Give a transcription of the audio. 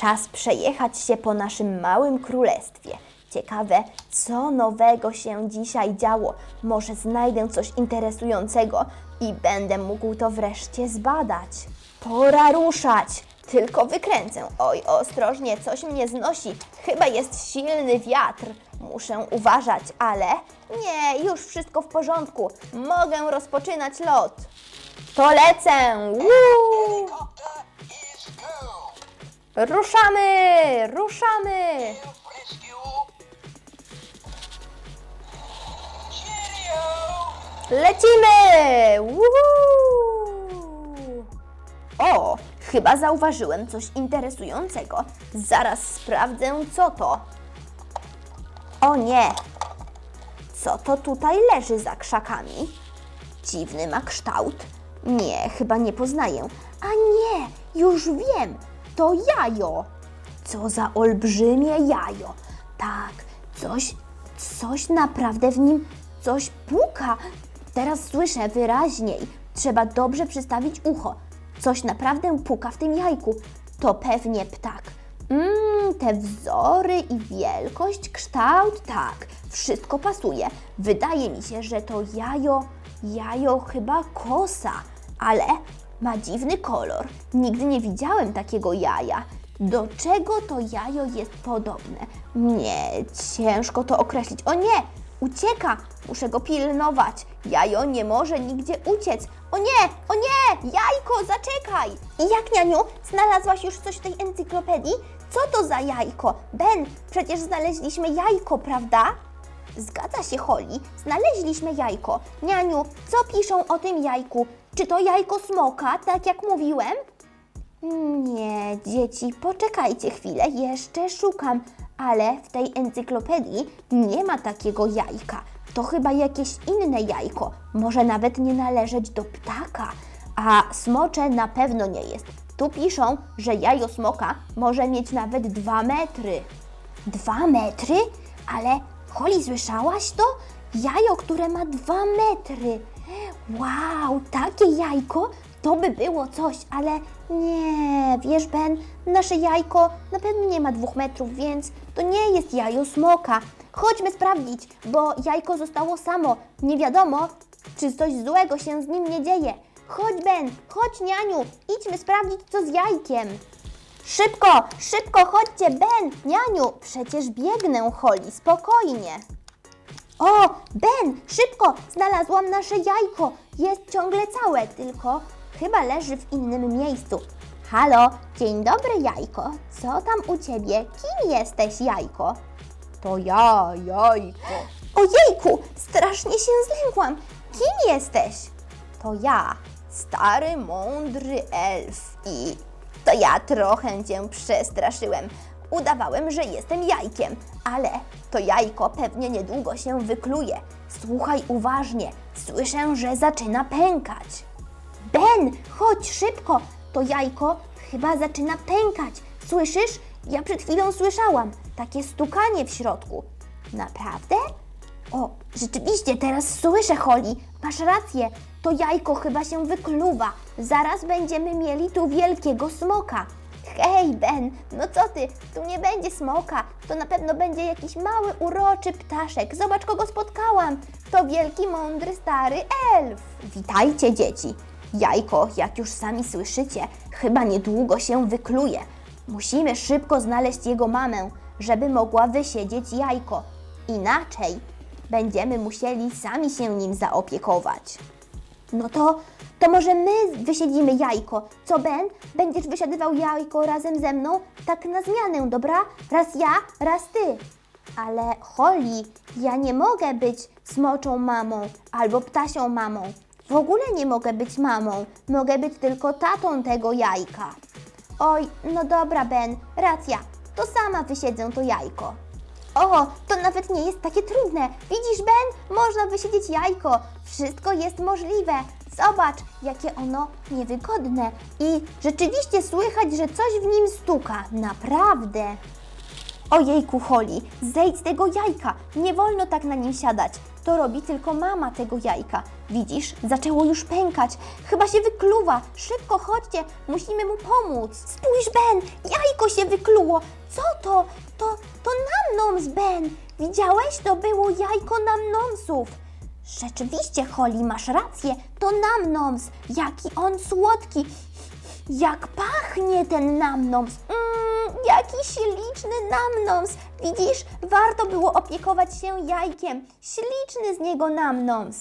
Czas przejechać się po naszym małym królestwie. Ciekawe, co nowego się dzisiaj działo. Może znajdę coś interesującego i będę mógł to wreszcie zbadać. Pora ruszać! Tylko wykręcę. Oj, ostrożnie, coś mnie znosi. Chyba jest silny wiatr. Muszę uważać, ale nie, już wszystko w porządku. Mogę rozpoczynać lot. To lecę! Woo! Ruszamy! Ruszamy! Lecimy! O, chyba zauważyłem coś interesującego. Zaraz sprawdzę, co to. O nie! Co to tutaj leży za krzakami? Dziwny ma kształt. Nie, chyba nie poznaję. A nie, już wiem, to jajo. Co za olbrzymie jajo. Tak, coś, coś naprawdę w nim, coś puka. Teraz słyszę wyraźniej. Trzeba dobrze przystawić ucho. Coś naprawdę puka w tym jajku. To pewnie ptak. Mmm, te wzory i wielkość, kształt, tak, wszystko pasuje. Wydaje mi się, że to jajo, jajo chyba kosa, ale ma dziwny kolor. Nigdy nie widziałem takiego jaja. Do czego to jajo jest podobne? Nie, ciężko to określić. O nie, ucieka! Muszę go pilnować. Jajo nie może nigdzie uciec. O nie, o nie, jajko, zaczekaj! I jak, Nianiu, znalazłaś już coś w tej encyklopedii? Co to za jajko? Ben, przecież znaleźliśmy jajko, prawda? Zgadza się, Holly. Znaleźliśmy jajko. Nianiu, co piszą o tym jajku? Czy to jajko smoka, tak jak mówiłem? Nie, dzieci, poczekajcie chwilę, jeszcze szukam, ale w tej encyklopedii nie ma takiego jajka. To chyba jakieś inne jajko, może nawet nie należeć do ptaka, a smocze na pewno nie jest. Tu piszą, że jajo smoka może mieć nawet dwa metry. Dwa metry? Ale Holly, słyszałaś to? Jajo, które ma dwa metry. Wow, takie jajko to by było coś, ale nie, wiesz Ben, nasze jajko na pewno nie ma dwóch metrów, więc to nie jest jajo smoka. Chodźmy sprawdzić, bo jajko zostało samo. Nie wiadomo, czy coś złego się z nim nie dzieje. Chodź Ben, chodź nianiu, idźmy sprawdzić co z jajkiem. Szybko, szybko, chodźcie, Ben, nianiu, przecież biegnę, Holly, spokojnie. O, Ben, szybko, znalazłam nasze jajko. Jest ciągle całe, tylko chyba leży w innym miejscu. Halo, dzień dobry, jajko. Co tam u ciebie? Kim jesteś, jajko? To ja, jajko. Ojejku, strasznie się zlękłam. Kim jesteś? To ja, stary, mądry elf i to ja trochę cię przestraszyłem. Udawałem, że jestem jajkiem, ale to jajko pewnie niedługo się wykluje. Słuchaj uważnie, słyszę, że zaczyna pękać. Ben, chodź szybko, to jajko chyba zaczyna pękać. Słyszysz? Ja przed chwilą słyszałam takie stukanie w środku. Naprawdę? O, rzeczywiście, teraz słyszę, Holly. Masz rację, to jajko chyba się wykluwa. Zaraz będziemy mieli tu wielkiego smoka. Hej, Ben, no co ty? Tu nie będzie smoka. To na pewno będzie jakiś mały, uroczy ptaszek. Zobacz, kogo spotkałam. To wielki, mądry, stary elf. Witajcie, dzieci. Jajko, jak już sami słyszycie, chyba niedługo się wykluje. Musimy szybko znaleźć jego mamę, żeby mogła wysiedzieć jajko. Inaczej będziemy musieli sami się nim zaopiekować. No to, to może my wysiedzimy jajko. Co, Ben? Będziesz wysiadywał jajko razem ze mną? Tak na zmianę, dobra? Raz ja, raz ty. Ale Holly, ja nie mogę być smoczą mamą albo ptasią mamą. W ogóle nie mogę być mamą. Mogę być tylko tatą tego jajka. Oj, no dobra, Ben, racja. To sama wysiedzę to jajko. O, nawet nie jest takie trudne. Widzisz, Ben? Można wysiedzieć jajko. Wszystko jest możliwe. Zobacz, jakie ono niewygodne. I rzeczywiście słychać, że coś w nim stuka. Naprawdę. Ojejku, Holly, zejdź z tego jajka. Nie wolno tak na nim siadać. to robi tylko mama tego jajka. Widzisz, zaczęło już pękać. Chyba się wykluwa. Szybko chodźcie, musimy mu pomóc. Spójrz, Ben, jajko się wykluło. Co to? To, to namnoms, Ben. Widziałeś? To było jajko namnomsów. Rzeczywiście, Holly, masz rację. To namnoms. Jaki on słodki. Jak pachnie ten namnoms. Mmm, jaki śliczny namnoms. Widzisz, warto było opiekować się jajkiem. Śliczny z niego namnoms.